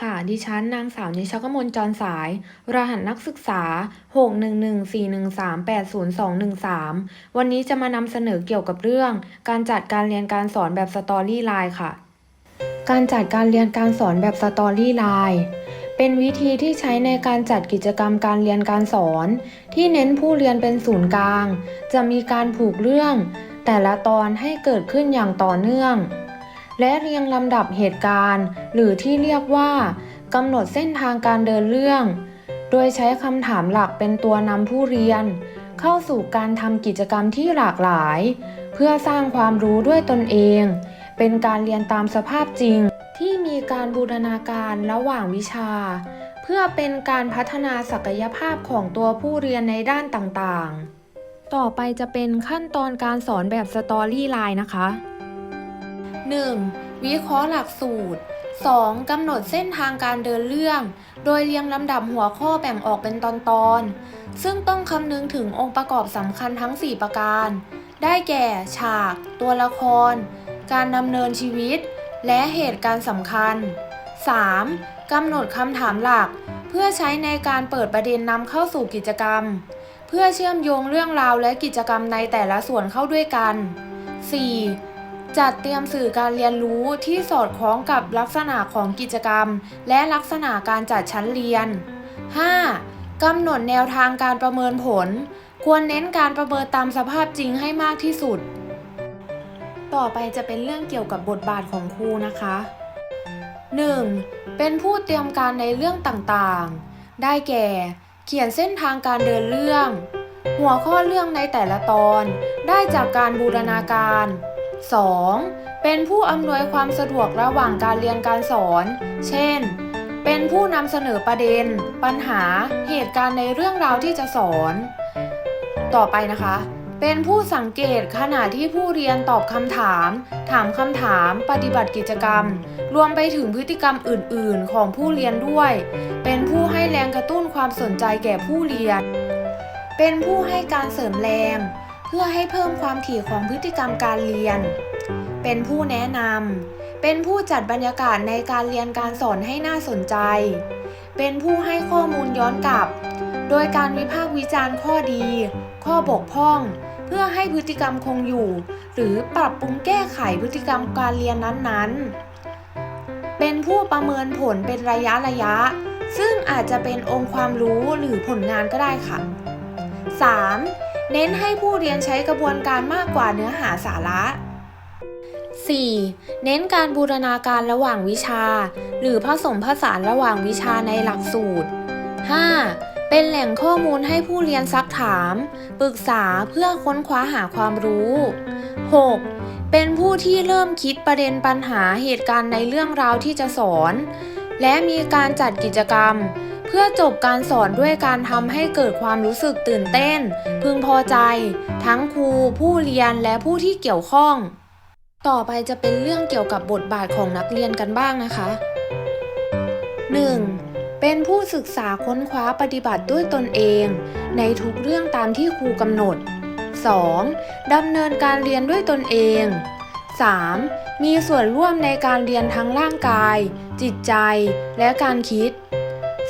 ค่ะ ดิฉันนางสาวนิชกมลจรสาย รหัสนักศึกษา 61141380213 วันนี้จะมานำเสนอเกี่ยวกับเรื่อง การจัดการเรียนการสอนแบบสตอรี่ไลน์ค่ะ การจัดการเรียนการสอนแบบสตอรี่ไลน์เป็นวิธีที่ใช้ในการจัดกิจกรรมการเรียนการสอน ที่เน้นผู้เรียนเป็นศูนย์กลาง จะมีการผูกเรื่อง แต่ละตอนให้เกิดขึ้นอย่างต่อเนื่อง และเรียงลำดับเหตุการณ์ หรือที่เรียกว่ากำหนดเส้นทางการเดินเรื่อง โดยใช้คำถามหลักเป็นตัวนำผู้เรียน เข้าสู่การทำกิจกรรมที่หลากหลาย เพื่อสร้างความรู้ด้วยตนเอง เป็นการเรียนตามสภาพจริง ที่มีการบูรณาการระหว่างวิชา เพื่อเป็นการพัฒนาศักยภาพของตัวผู้เรียนในด้านต่างๆ ต่อไปจะเป็นขั้นตอนการสอนแบบสตอรี่ไลน์นะคะ 1. วิเคราะห์หลักสูตร 2. กำหนดเส้นทางการเดินเรื่อง โดยเรียงลำดับหัวข้อแบ่งออกเป็นตอนๆ ซึ่งต้องคำนึงถึงองค์ประกอบสำคัญทั้ง 4 ประการ ได้แก่ ฉาก ตัวละคร การดำเนินชีวิต และเหตุการณ์สำคัญ 3. กำหนดคำถามหลัก เพื่อใช้ในการเปิดประเด็นนำเข้าสู่กิจกรรม เพื่อเชื่อมโยงเรื่องราวและกิจกรรมในแต่ละส่วนเข้าด้วยกัน 4. จัดเตรียมสื่อการเรียนรู้ที่สอดคล้องกับลักษณะของกิจกรรม และลักษณะการจัดชั้นเรียน 5. กำหนดแนวทางการประเมินผล ควรเน้นการประเมินตามสภาพจริงให้มากที่สุด ต่อไปจะเป็นเรื่องเกี่ยวกับบทบาทของครูนะคะ 1. เป็นผู้เตรียมการในเรื่องต่างๆ ได้แก่ เขียนเส้นทางการเดินเรื่อง หัวข้อเรื่องในแต่ละตอน ได้จากการบูรณาการ 2. เป็นผู้อำนวยความสะดวกระหว่างการเรียนการสอน เช่น เป็นผู้นำเสนอประเด็น ปัญหา เหตุการณ์ในเรื่องราวที่จะสอน ต่อไปนะคะ เป็นผู้สังเกตขณะที่ผู้เรียนตอบคำถาม ถามคำถาม ปฏิบัติกิจกรรม รวมไปถึงพฤติกรรมอื่น ๆ ของผู้เรียนด้วย เป็นผู้ให้แรงกระตุ้นความสนใจแก่ผู้เรียน เป็นผู้ให้การเสริมแรง เพื่อให้เพิ่มความถี่ของพฤติกรรมการเรียน เป็นผู้แนะนำ เป็นผู้จัดบรรยากาศในการเรียนการสอนให้น่าสนใจ เป็นผู้ให้ข้อมูลย้อนกลับ โดยการวิพากษ์วิจารณ์ข้อดี ข้อบกพร่อง เพื่อให้พฤติกรรมคงอยู่ หรือปรับปรุงแก้ไขพฤติกรรมการเรียนนั้นๆ เป็นผู้ประเมินผลเป็นระยะระยะ ซึ่งอาจจะเป็นองค์ความรู้หรือผลงานก็ได้ค่ะ 3. เน้นให้ผู้เรียนใช้กระบวนการมากกว่าเนื้อหาสาระ 4. เน้นการบูรณาการระหว่างวิชา หรือผสมผสานระหว่างวิชาในหลักสูตร 5. เป็นแหล่งข้อมูลให้ผู้เรียนซักถาม ปรึกษาเพื่อค้นคว้าหาความรู้ 6. เป็นผู้ที่เริ่มคิดประเด็นปัญหาเหตุการณ์ในเรื่องราวที่จะสอน และมีการจัดกิจกรรม เพื่อจบการสอนด้วยการทำให้เกิดความรู้สึกตื่นเต้น พึงพอใจ ทั้งครู ผู้เรียนและผู้ที่เกี่ยวข้อง ต่อไปจะเป็นเรื่องเกี่ยวกับบทบาทของนักเรียนกันบ้างนะคะ 1. เป็นผู้ศึกษาค้นคว้าปฏิบัติด้วยตนเอง ในทุกเรื่องตามที่ครูกำหนด 2. ดำเนินการเรียนด้วยตนเอง 3. มีส่วนร่วมในการเรียนทั้งร่างกาย จิตใจ และการคิด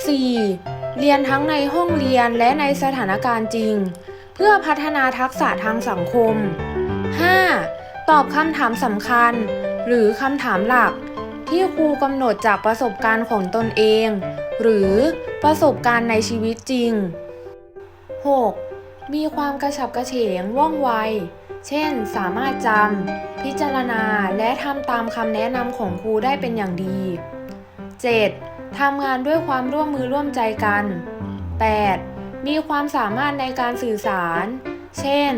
4. เรียนทั้งในห้องเรียนและในสถานการณ์จริง เพื่อพัฒนาทักษะทางสังคม 5. ตอบคำถามสำคัญ หรือคำถามหลัก ที่ครูกำหนดจากประสบการณ์ของตนเอง หรือประสบการณ์ในชีวิตจริง 6. มีความกระฉับกระเฉงว่องไว เช่น สามารถจำ พิจารณา และทำตามคำแนะนำของครูได้เป็นอย่างดี 7. ทำงานด้วยความร่วมมือร่วมใจกัน 8. มีความสามารถในการสื่อสาร เช่น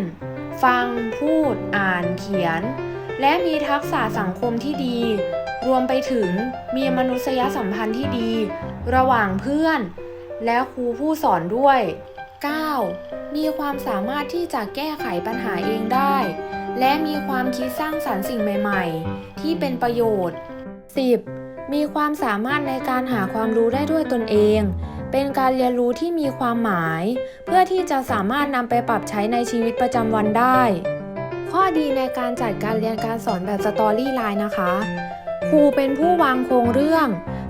ฟัง พูด อ่าน เขียน และมีทักษะสังคมที่ดี รวมไปถึงมีมนุษยสัมพันธ์ที่ดี ระหว่างเพื่อน และครูผู้สอนด้วย 9. มีความสามารถที่จะแก้ไขปัญหาเองได้ และมีความคิดสร้างสรรค์สิ่งใหม่ ๆ ที่เป็นประโยชน์ 10. มีความสามารถในการหาความรู้ได้ด้วยตนเอง เป็นการเรียนรู้ที่มีความหมาย เพื่อที่จะสามารถนำไปปรับใช้ในชีวิตประจำวันได้ ข้อดีในการจัดการเรียนการสอนแบบสตอรี่ไลน์นะคะ ครูเป็นผู้วางโครงเรื่อง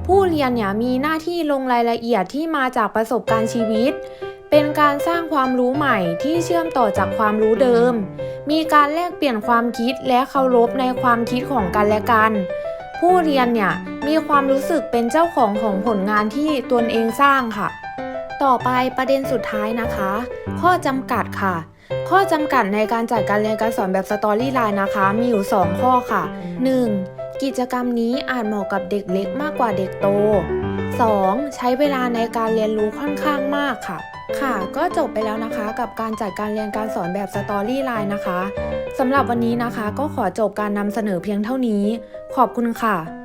ผู้เรียนเนี่ยมีหน้าที่ลงรายละเอียดที่มาจากประสบการณ์ชีวิตเป็นการสร้างความรู้ใหม่ที่เชื่อมต่อจากความรู้เดิม มีการแลกเปลี่ยนความคิดและเคารพในความคิดของกันและกัน ผู้เรียนเนี่ย มีความรู้สึกเป็นเจ้าของของผลงานที่ตนเองสร้างค่ะ ต่อไปประเด็นสุดท้ายนะคะ ข้อจำกัดค่ะ ข้อจำกัดในการจัดการเรียนการสอนแบบสตอรี่ไลน์นะคะ มีอยู่ 2 ข้อค่ะ 1. กิจกรรมนี้อาจเหมาะกับเด็กเล็กมากกว่าเด็กโต 2. ใช้เวลาในการเรียนรู้ค่อนข้างมากค่ะ ค่ะก็จบไปแล้วนะคะกับการจัดการเรียนการสอนแบบสตอรี่ไลน์นะคะสำหรับวันนี้นะคะก็ขอจบการนำเสนอเพียงเท่านี้ ขอบคุณค่ะ